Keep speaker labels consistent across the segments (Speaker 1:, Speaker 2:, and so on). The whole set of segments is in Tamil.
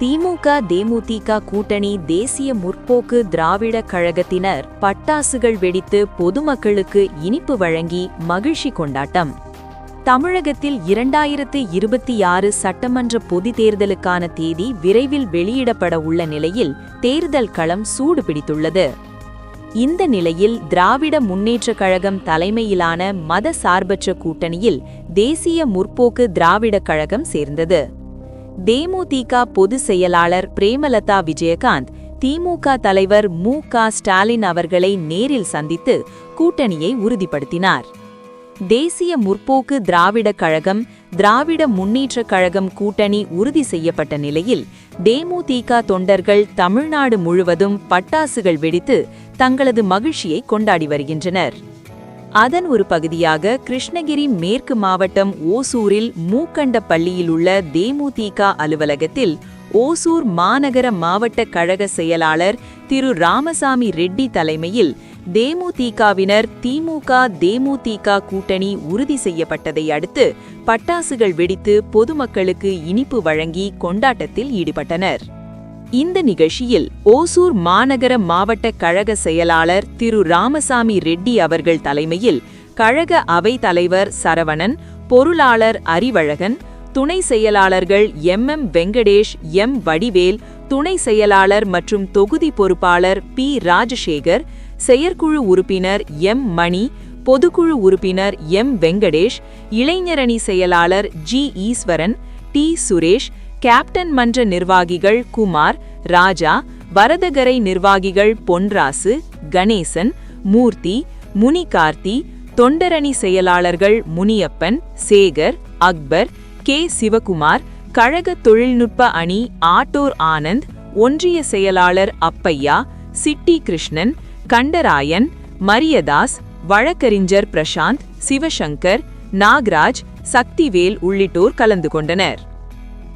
Speaker 1: திமுக தேமுதிக கூட்டணி தேசிய முற்போக்கு திராவிட கழகத்தினர் பட்டாசுகள் வெடித்து பொதுமக்களுக்கு இனிப்பு வழங்கி மகிழ்ச்சி கொண்டாட்டம். தமிழகத்தில் இரண்டாயிரத்து இருபத்தி ஆறு சட்டமன்ற பொதுத் தேர்தலுக்கான தேதி விரைவில் வெளியிடப்பட உள்ள நிலையில் தேர்தல் களம் சூடு பிடித்துள்ளது இந்த நிலையில் திராவிட முன்னேற்றக் கழகம் தலைமையிலான மத சார்பற்ற கூட்டணியில் தேசிய முற்போக்கு திராவிடக் கழகம் சேர்ந்தது. தேமுதிக பொதுச் செயலாளர் பிரேமலதா விஜயகாந்த் திமுக தலைவர் மு. க. ஸ்டாலின் அவர்களை நேரில் சந்தித்து கூட்டணியை உறுதிப்படுத்தினார். தேசிய முற்போக்கு திராவிடக் கழகம் திராவிட முன்னேற்றக் கழகம் கூட்டணி உறுதி செய்யப்பட்ட நிலையில் தேமுதிக தொண்டர்கள் தமிழ்நாடு முழுவதும் பட்டாசுகள் வெடித்து தங்களது மகிழ்ச்சியை கொண்டாடி வருகின்றனர். அதன் ஒரு பகுதியாக கிருஷ்ணகிரி மேற்கு மாவட்டம் ஓசூரில் மூக்கண்டப்பள்ளியில் உள்ள தேமுதிக அலுவலகத்தில் ஓசூர் மாநகர மாவட்ட கழக செயலாளர் திரு ராமசாமி ரெட்டி தலைமையில் தேமுதிகவினர் திமுக தேமுதிக கூட்டணி உறுதி செய்யப்பட்டதை அடுத்து பட்டாசுகள் வெடித்து பொதுமக்களுக்கு இனிப்பு வழங்கி கொண்டாட்டத்தில் ஈடுபட்டனர். இந்த நிகழ்ச்சியில் ஓசூர் மாநகர மாவட்ட கழக செயலாளர் திரு ராமசாமி ரெட்டி அவர்கள் தலைமையில் கழக அவை தலைவர் சரவணன் பொருளாளர் அறிவழகன் துணை செயலாளர்கள் M M Venkatesh M Vadivel துணை செயலாளர் மற்றும் தொகுதி பொறுப்பாளர் பி ராஜசேகர் செயற்குழு உறுப்பினர் எம் மணி பொதுக்குழு உறுப்பினர் எம் வெங்கடேஷ் இளைஞரணி செயலாளர் G Eswaran T Suresh captain மன்ற நிர்வாகிகள் குமார் ராஜா வரதகரை நிர்வாகிகள் பொன்ராசு கணேசன் மூர்த்தி முனிகார்த்தி தொண்டரணி செயலாளர்கள் முனியப்பன் சேகர் அக்பர் கே. சிவகுமார் கழக தொழில்நுட்ப அணி ஆட்டோர் ஆனந்த் ஒன்றிய செயலாளர் அப்பையா சிட்டி கிருஷ்ணன் கண்டராயன் மரியதாஸ் வழக்கறிஞர் பிரசாந்த் சிவசங்கர் நாகராஜ் சக்திவேல் உள்ளிட்டோர் கலந்து கொண்டனர்.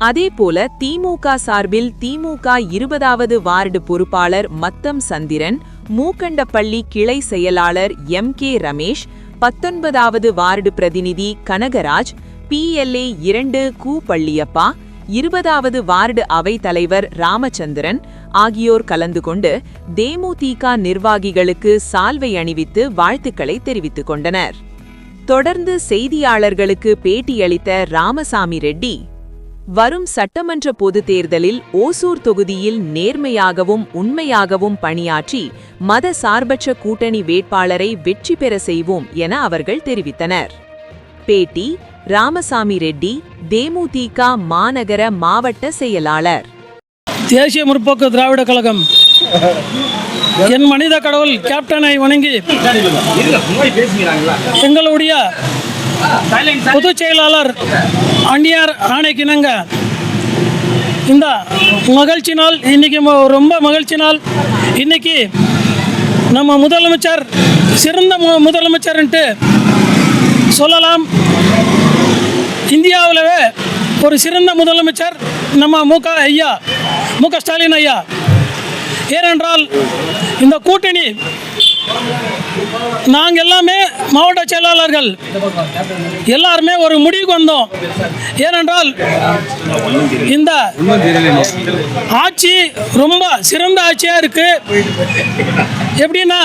Speaker 1: அதேபோல திமுக சார்பில் திமுக இருபதாவது வார்டு பொறுப்பாளர் மத்தம் சந்திரன் மூக்கண்டப்பள்ளி கிளை செயலாளர் எம் கே ரமேஷ் பத்தொன்பதாவது வார்டு பிரதிநிதி கனகராஜ் பிஎல்ஏ இரண்டு கு பள்ளியப்பா இருபதாவது வார்டு அவைத் தலைவர் ராமச்சந்திரன் ஆகியோர் கலந்து கொண்டு தேமுதிக நிர்வாகிகளுக்கு சால்வை அணிவித்து வாழ்த்துக்களை தெரிவித்துக் கொண்டனர். தொடர்ந்து செய்தியாளர்களுக்கு பேட்டியளித்த ராமசாமி ரெட்டி வரும் சட்டமன்ற பொதுத் தேர்தலில் ஓசூர் தொகுதியில் நேர்மையாகவும் உண்மையாகவும் பணியாற்றி மத சார்பற்ற கூட்டணி வேட்பாளரை வெற்றி பெற செய்வோம் என அவர்கள் தெரிவித்தனர். பேட்டி ராமசாமி ரெட்டி தேமுதிக மாநகர மாவட்ட செயலாளர்.
Speaker 2: தேசிய முற்போக்கு திராவிட கழகம். என் மனித கடவுள் கேப்டனை வணங்கி எங்களுடைய பொதுச் செயலாளர் அண்டியார் ஆணைக்கிணங்க. இந்த மகிழ்ச்சி நாள் இன்னைக்கு ரொம்ப மகிழ்ச்சி நாள் இன்னைக்கு நம்ம முதலமைச்சர் சிறந்த மு- முதலமைச்சர்ன்ட்டு சொல்லலாம். இந்தியாவிலவே ஒரு சிறந்த முதலமைச்சர் நம்ம மு க ஐயா மு க ஸ்டாலின் ஐயா. ஏனென்றால் இந்த கூட்டணி நாங்கள் எல்லாமே மாவட்ட செயலாளர்கள். எல்லாருமே ஒரு முடிவுக்கு வந்தோம். ஏனென்றால் இந்த ஆட்சி ரொம்ப சிறந்த ஆட்சியாக இருக்கு. எப்படின்னா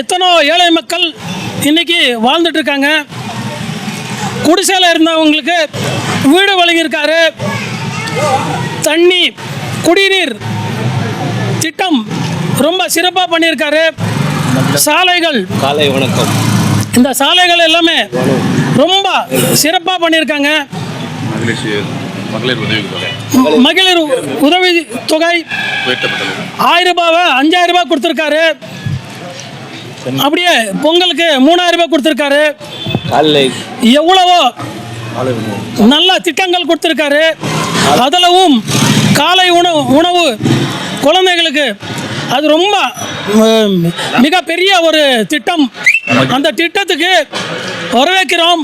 Speaker 2: எத்தனோ ஏழை மக்கள் இன்னைக்கு வாழ்ந்துட்டு இருக்காங்க. குடிசையில் இருந்தவங்களுக்கு வீடு வழங்கியிருக்காரு. தண்ணி குடிநீர் ரொம்ப சிறப்பாக பண்ணியிருக்காரு. சாலைகள்.
Speaker 3: காலை வணக்கம்.
Speaker 2: இந்த சாலைகள் எல்லாமே ரொம்ப சிறப்பாக பண்ணியிருக்காங்க.
Speaker 4: மகளிர் உதவி தொகை.
Speaker 2: ஆயிரம் ரூபாவை அஞ்சாயிரம் ரூபாய் கொடுத்துருக்காரு. அப்படியே பொங்கலுக்கு மூணாயிரம் ரூபாய் கொடுத்துருக்காரு. எவ்வளவோ நல்ல திட்டங்கள் கொடுத்துருக்காரு. அதிலவும் காலை உணவு உணவு குழந்தைகளுக்கு அது ரொம்ப மிகப்பெரிய ஒரு திட்டம். அந்த திட்டத்துக்கு வரவேற்கிறோம்.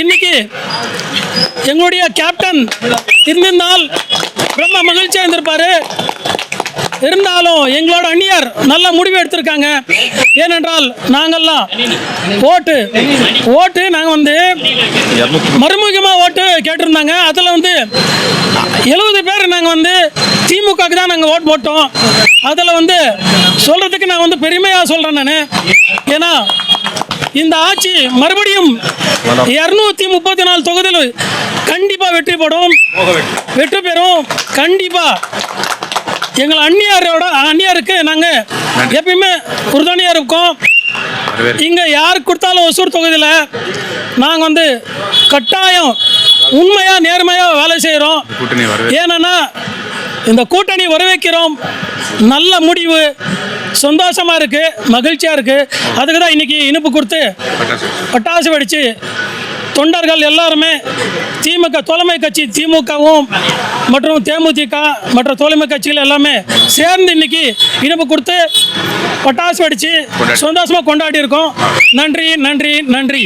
Speaker 2: இன்னைக்கு எங்களுடைய கேப்டன் இருந்திருந்தால் ரொம்ப மகிழ்ச்சியாக இருந்திருப்பாரு. இருந்தாலும் எங்களோட அந்நியார் நல்ல முடிவு எடுத்திருக்காங்க. ஏனென்றால் நாங்கள்லாம் ஓட்டு ஓட்டு நாங்கள் வந்து மறுமுகமாக ஓட்டு கேட்டிருந்தாங்க. அதில் வந்து எழுபது பேர் நாங்கள் வந்து திமுகவுக்கு தான் நாங்கள் ஓட் போட்டோம். அதில் வந்து சொல்கிறதுக்கு நான் வந்து பெருமையாக சொல்கிறேன் நான். ஏன்னா இந்த ஆட்சி மறுபடியும் இரநூத்தி முப்பத்தி நாலு தொகுதியில் கண்டிப்பாக வெற்றி பெறும் வெற்றி பெறும். கண்டிப்பாக எங்கள் அந்நியாரோட அந்நியாருக்கு நாங்கள் எப்பயுமே உறுதுணையாக இருக்கோம். இங்கே யார் கொடுத்தாலும் ஒசூர் தொகுதியில் நாங்கள் வந்து கட்டாயம் உண்மையாக நேர்மையாக வேலை செய்கிறோம் ஏன்னா இந்த கூட்டணி வரவேற்கிறோம். நல்ல முடிவு. சந்தோஷமாக இருக்குது மகிழ்ச்சியாக இருக்குது அதுக்கு தான் இன்றைக்கி இனிப்பு கொடுத்து பட்டாசு வெடித்து தொண்டர்கள் எல்லாருமே திமுக தோழமை கட்சி திமுகவும் மற்றும் தேமுதிக மற்ற தோழமை கட்சிகள் எல்லாமே சேர்ந்து இன்னைக்கு இனிப்பு கொடுத்து பட்டாசு வெடித்து சந்தோஷமாக கொண்டாடி இருக்கோம். நன்றி நன்றி நன்றி.